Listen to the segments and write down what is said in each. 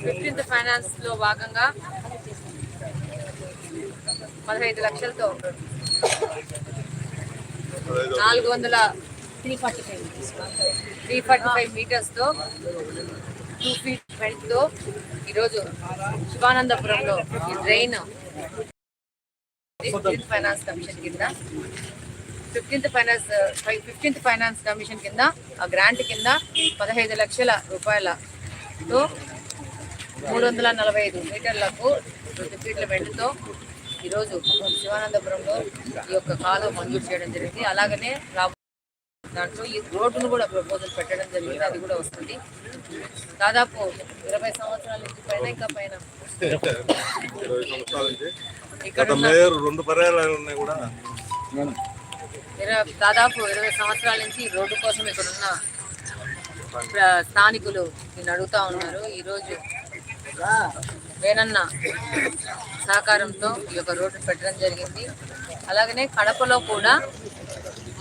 Fifteenth ఫైనాన్స్లో భాగంగా పదహైదు లక్షలతో నాలుగు వందల three forty five three forty five మీటర్స్తో two feet బెల్ట్తో ఈరోజు శివానందపురంలో ఈ డ్రైన్ ఫైనాన్స్ కమిషన్ కింద fifteenth finance fifteenth finance commission కింద ఆ గ్రాంట్ కింద పదహైదు లక్షల రూపాయలతో మూడు వందల నలభై ఐదు మీటర్లకు రెండు ఫీట్ల వెంటతో ఈరోజు శివానందపురంలో ఈ యొక్క కాలువ మంజూరు చేయడం జరిగింది. అలాగనే రాబో దాంట్లో ఈ రోడ్డును కూడా ప్రపోజల్ పెట్టడం జరిగింది. అది కూడా వస్తుంది. దాదాపు ఇరవై సంవత్సరాల నుంచి పైన ఇంకా పైన ఇక్కడ మేయర్ రెండు పర్యాలు ఉన్నాయి కూడా. ఇరవై దాదాపు ఇరవై సంవత్సరాల నుంచి ఈ రోడ్డు కోసం ఇక్కడ ఉన్న స్థానికులు నేను అడుగుతా ఉన్నారు. ఈరోజు వేనన్న సహకారంతో ఈ యొక్క రోడ్డు పెట్టడం జరిగింది. అలాగనే కడపలో కూడా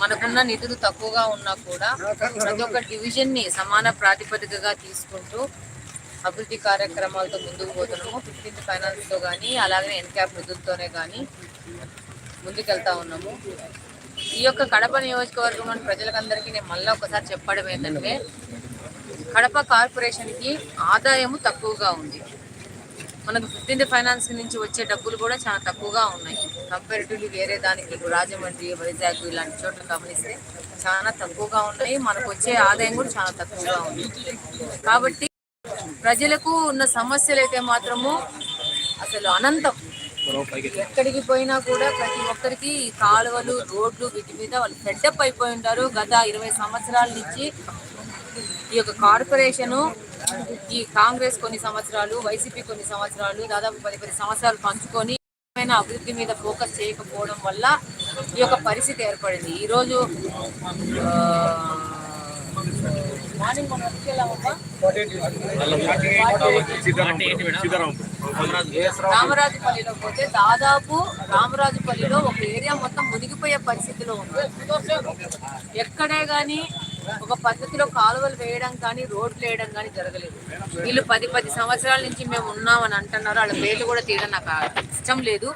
మనకున్న నిధులు తక్కువగా ఉన్నా కూడా ప్రతి ఒక్క డివిజన్ని సమాన ప్రాతిపదికగా తీసుకుంటూ అభివృద్ధి కార్యక్రమాలతో ముందుకు పోతున్నాము. ఫిఫ్టీన్త్ ఫైనాన్స్తో కానీ అలాగనే ఎన్క్యాప్ నిధులతోనే కానీ ముందుకెళ్తా ఉన్నాము. ఈ యొక్క కడప నియోజకవర్గంలోని ప్రజలకందరికీ నేను మళ్ళీ ఒకసారి చెప్పడం ఏంటంటే కడప కార్పొరేషన్కి ఆదాయము తక్కువగా ఉంది. మనకు ఫిఫ్టీన్త్ ఫైనాన్స్ నుంచి వచ్చే డబ్బులు కూడా చాలా తక్కువగా ఉన్నాయి. కంపారిటివ్లీ వేరే దానికి రాజమండ్రి వైజాగ్ ఇలాంటి చోట్ల గమనిస్తే చాలా తక్కువగా ఉన్నాయి. మనకు వచ్చే ఆదాయం కూడా చాలా తక్కువగా ఉంది. కాబట్టి ప్రజలకు ఉన్న సమస్యలు అయితే మాత్రము అసలు అనంతం. ఎక్కడికి పోయినా కూడా ప్రతి ఒక్కరికి కాలువలు రోడ్లు వీటి మీద వాళ్ళు ఫెడ్డప్ అయిపోయి ఉంటారు. గత ఇరవై సంవత్సరాల నుంచి ఈ యొక్క కార్పొరేషను ఈ కాంగ్రెస్ కొన్ని సంవత్సరాలు వైసీపీ కొన్ని సంవత్సరాలు దాదాపు పది పది సంవత్సరాలు పంచుకొని ఏమైనా అభివృద్ధి మీద ఫోకస్ చేయకపోవడం వల్ల ఈ యొక్క పరిస్థితి ఏర్పడింది. ఈరోజు మార్నింగ్ మనం వచ్చేలామమ్మా రామరాజుపల్లిలో పోతే దాదాపు రామరాజుపల్లిలో ఒక ఏరియా మొత్తం మునిగిపోయే పరిస్థితిలో ఉంది. ఎక్కడే కానీ ఒక పద్ధతిలో కాలువలు వేయడం కానీ రోడ్లు వేయడం కానీ జరగలేదు. వీళ్ళు పది పది సంవత్సరాల నుంచి మేము ఉన్నామని అంటున్నారు. వాళ్ళ పేర్లు కూడా తీయడం నాకు ఇష్టం లేదు.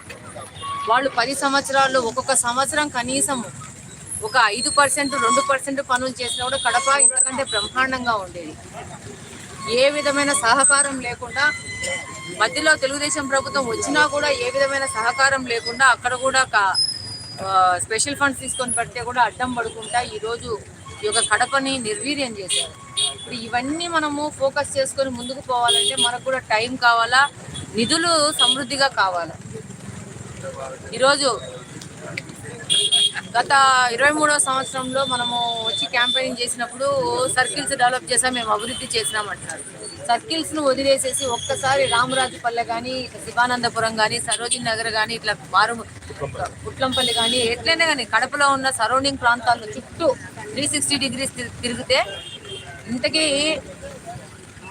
వాళ్ళు పది సంవత్సరాల్లో ఒక్కొక్క సంవత్సరం కనీసం ఒక ఐదు పర్సెంట్ రెండు పర్సెంట్ పనులు చేసినా కూడా కడప ఇంతకంటే బ్రహ్మాండంగా ఉండేది. ఏ విధమైన సహకారం లేకుండా మధ్యలో తెలుగుదేశం ప్రభుత్వం వచ్చినా కూడా ఏ విధమైన సహకారం లేకుండా అక్కడ కూడా స్పెషల్ ఫండ్స్ తీసుకొని పెడితే కూడా అడ్డం పడుకుంటా ఈరోజు ఈ యొక్క కడపని నిర్వీర్యం చేశారు. ఇప్పుడు ఇవన్నీ మనము ఫోకస్ చేసుకొని ముందుకు పోవాలంటే మనకు కూడా టైం కావాలా? నిధులు సమృద్ధిగా కావాలా? ఈరోజు గత ఇరవై మూడవ సంవత్సరంలో మనము వచ్చి క్యాంపెయినింగ్ చేసినప్పుడు సర్కిల్స్ డెవలప్ చేసాం మేము అభివృద్ధి చేసినామంటున్నారు సర్కిల్స్ను వదిలేసేసి ఒక్కసారి రామరాజుపల్లె కానీ శివానందపురం కానీ సరోజిని నగర్ కానీ ఇట్లా మారు పుట్లంపల్లి కానీ ఎట్లయినా కానీ కడపలో ఉన్న సరౌండింగ్ ప్రాంతాల్లో చుట్టూ త్రీ సిక్స్టీ డిగ్రీస్ తిరిగితే ఇంతకీ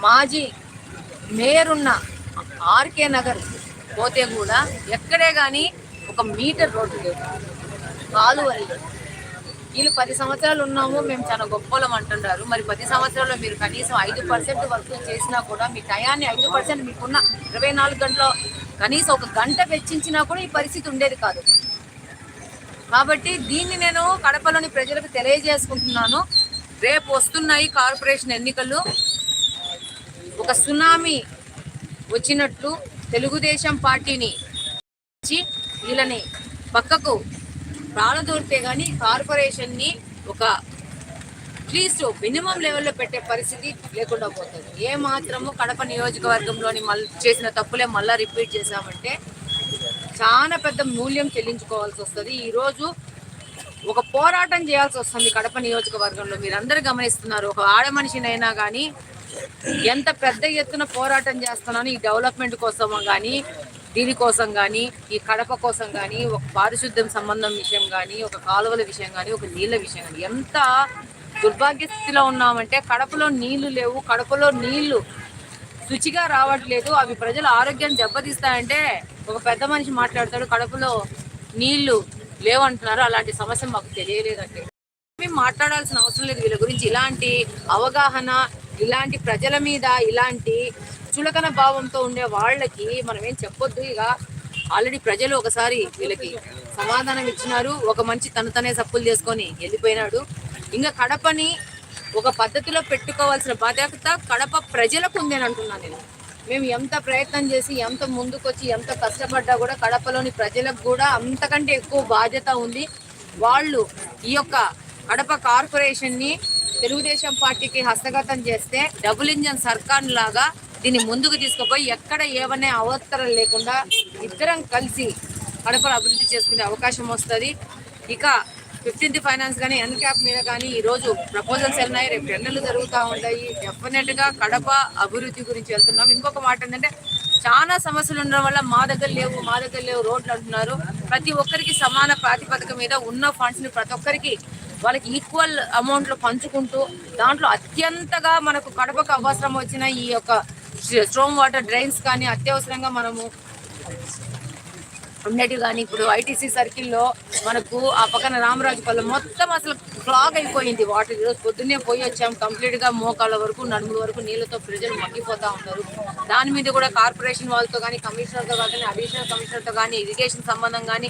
మాజీ మేయర్ ఉన్న ఆర్కే నగర్ పోతే కూడా ఎక్కడే కానీ ఒక మీటర్ రోడ్డు లేదు. కాలువలు వీళ్ళు పది సంవత్సరాలు ఉన్నాము మేము చాలా గొప్పలం అంటున్నారు. మరి పది సంవత్సరాల్లో మీరు కనీసం ఐదు పర్సెంట్ వర్క్ చేసినా కూడా మీ టయాన్ని ఐదు పర్సెంట్ మీకున్న ఇరవై నాలుగు గంటలో కనీసం ఒక గంట వెచ్చించినా కూడా ఈ పరిస్థితి ఉండేది కాదు. కాబట్టి దీన్ని నేను కడపలోని ప్రజలకు తెలియజేసుకుంటున్నాను. రేపు వస్తున్నాయి కార్పొరేషన్ ఎన్నికలు. ఒక సునామీ వచ్చినట్లు తెలుగుదేశం పార్టీని వీళ్ళని పక్కకు ప్రాణదూరితే కానీ కార్పొరేషన్ని ఒక అట్లీస్ట్ మినిమం లెవెల్లో పెట్టే పరిస్థితి లేకుండా పోతుంది. ఏ మాత్రము కడప నియోజకవర్గంలోని మళ్ళీ చేసిన తప్పులే మళ్ళీ రిపీట్ చేశామంటే చాలా పెద్ద మూల్యం చెల్లించుకోవాల్సి వస్తుంది. ఈరోజు ఒక పోరాటం చేయాల్సి వస్తుంది కడప నియోజకవర్గంలో. మీరందరూ గమనిస్తున్నారు ఒక ఆడ మనిషినైనా కానీ ఎంత పెద్ద ఎత్తున పోరాటం చేస్తున్నాను ఈ డెవలప్మెంట్ కోసం కానీ దీనికోసం కానీ ఈ కడప కోసం కానీ ఒక పారిశుద్ధ్యం సంబంధం విషయం కానీ ఒక కాలువల విషయం కానీ ఒక నీళ్ళ విషయం కానీ ఎంత దుర్భాగ్య స్థితిలో ఉన్నామంటే కడపలో నీళ్ళు లేవు కడపలో నీళ్ళు శుచిగా రావట్లేదు అవి ప్రజల ఆరోగ్యాన్ని దెబ్బతీస్తాయంటే ఒక పెద్ద మనిషి మాట్లాడతాడు కడపలో నీళ్ళు లేవంటున్నారు అలాంటి సమస్య మాకు తెలియలేదండి. మేము మాట్లాడాల్సిన అవసరం లేదు వీళ్ళ గురించి ఇలాంటి అవగాహన ఇలాంటి ప్రజల మీద ఇలాంటి చులకన భావంతో ఉండే వాళ్ళకి మనం ఏం చెప్పొద్దు. ఇక ఆల్రెడీ ప్రజలు ఒకసారి వీళ్ళకి సమాధానం ఇచ్చినారు. ఒక మంచి తన తనే సప్పులు చేసుకొని వెళ్ళిపోయినాడు. ఇంకా కడపని ఒక పద్ధతిలో పెట్టుకోవాల్సిన బాధ్యత కడప ప్రజలకు ఉంది అని అంటున్నాను నేను. మేము ఎంత ప్రయత్నం చేసి ఎంత ముందుకొచ్చి ఎంత కష్టపడ్డా కూడా కడపలోని ప్రజలకు కూడా అంతకంటే ఎక్కువ బాధ్యత ఉంది. వాళ్ళు ఈ యొక్క కడప కార్పొరేషన్ని తెలుగుదేశం పార్టీకి హస్తగతం చేస్తే డబుల్ ఇంజన్ సర్కార్ లాగా దీన్ని ముందుకు తీసుకుపోయి ఎక్కడ ఏమనే అవతరం లేకుండా ఇద్దరం కలిసి కడపను అభివృద్ధి చేసుకునే అవకాశం వస్తుంది. ఇక ఫిఫ్టీన్త్ ఫైనాన్స్ కానీ ఎన్ క్యాప్ మీద కానీ ఈరోజు ప్రపోజల్స్ వెళ్ళినాయి రేపు టెండర్లు జరుగుతూ ఉంటాయి. డెఫినెట్గా కడప అభివృద్ధి గురించి వెళ్తున్నాం. ఇంకొక మాట ఏంటంటే చాలా సమస్యలు ఉండడం వల్ల మా దగ్గర లేవు మా దగ్గర లేవు రోడ్లు అంటున్నారు. ప్రతి ఒక్కరికి సమాన ప్రాతిపదిక మీద ఉన్న ఫండ్స్ని ప్రతి ఒక్కరికి వాళ్ళకి ఈక్వల్ అమౌంట్లో పంచుకుంటూ దాంట్లో అత్యంతగా మనకు కడపకు అవసరం వచ్చిన ఈ యొక్క స్ట్రోమ్ వాటర్ డ్రైన్స్ కానీ అత్యవసరంగా మనము ఉండేటివి కానీ ఇప్పుడు ఐటీసీ సర్కిల్లో మనకు ఆ పక్కన రామరాజుపల్లి మొత్తం అసలు క్లాగ్ అయిపోయింది వాటర్ ఈరోజు పొద్దున్నే పోయి వచ్చాం కంప్లీట్గా మోకాళ్ళ వరకు నడుముల వరకు నీళ్ళతో ప్రజలు మగ్గిపోతూ ఉన్నారు. దాని మీద కూడా కార్పొరేషన్ వాళ్ళతో కానీ కమిషనర్తో కానీ అడిషనల్ కమిషనర్తో కానీ ఇరిగేషన్ సంబంధం కానీ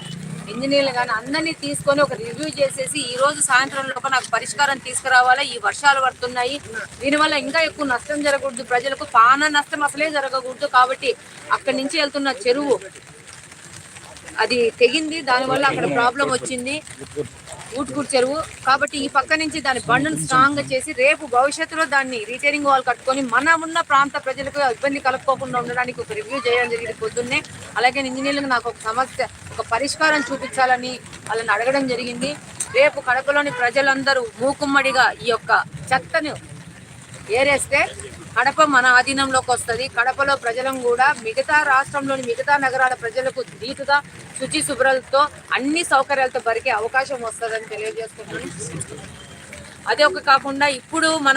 ఇంజనీర్లు కానీ అందరినీ తీసుకొని ఒక రివ్యూ చేసేసి ఈ రోజు సాయంత్రం లోపల నాకు పరిష్కారం తీసుకురావాలా. ఈ వర్షాలు పడుతున్నాయి. దీనివల్ల ఇంకా ఎక్కువ నష్టం జరగకూడదు. ప్రజలకు పాన నష్టం అసలే జరగకూడదు. కాబట్టి అక్కడి నుంచి వెళ్తున్న చెరువు అది తెగింది. దానివల్ల అక్కడ ప్రాబ్లం వచ్చింది. ఊటుకూరు చెరువు. కాబట్టి ఈ పక్క నుంచి దాని బండ్ను స్ట్రాంగ్గా చేసి రేపు భవిష్యత్తులో దాన్ని రిటైరింగ్ వాల్ కట్టుకొని మన ఉన్న ప్రాంత ప్రజలకు ఇబ్బంది కలగకోకుండా ఉండడానికి ఒక రివ్యూ చేయడం జరిగింది పొద్దున్నే. అలాగే ఇంజనీర్లకు నాకు ఒక సమస్య ఒక పరిష్కారం చూపించాలని వాళ్ళని అడగడం జరిగింది. రేపు కడపలోని ప్రజలందరూ మూకుమ్మడిగా ఈ యొక్క చెత్తను ఏరేస్తే కడప మన ఆధీనంలోకి వస్తుంది. కడపలో ప్రజలను కూడా మిగతా రాష్ట్రంలోని మిగతా నగరాల ప్రజలకు ధీటుగా శుచి శుభ్రలతో అన్ని సౌకర్యాలతో బరికే అవకాశం వస్తుందని తెలియజేస్తున్నాను. అదే ఒక కాకుండా ఇప్పుడు మన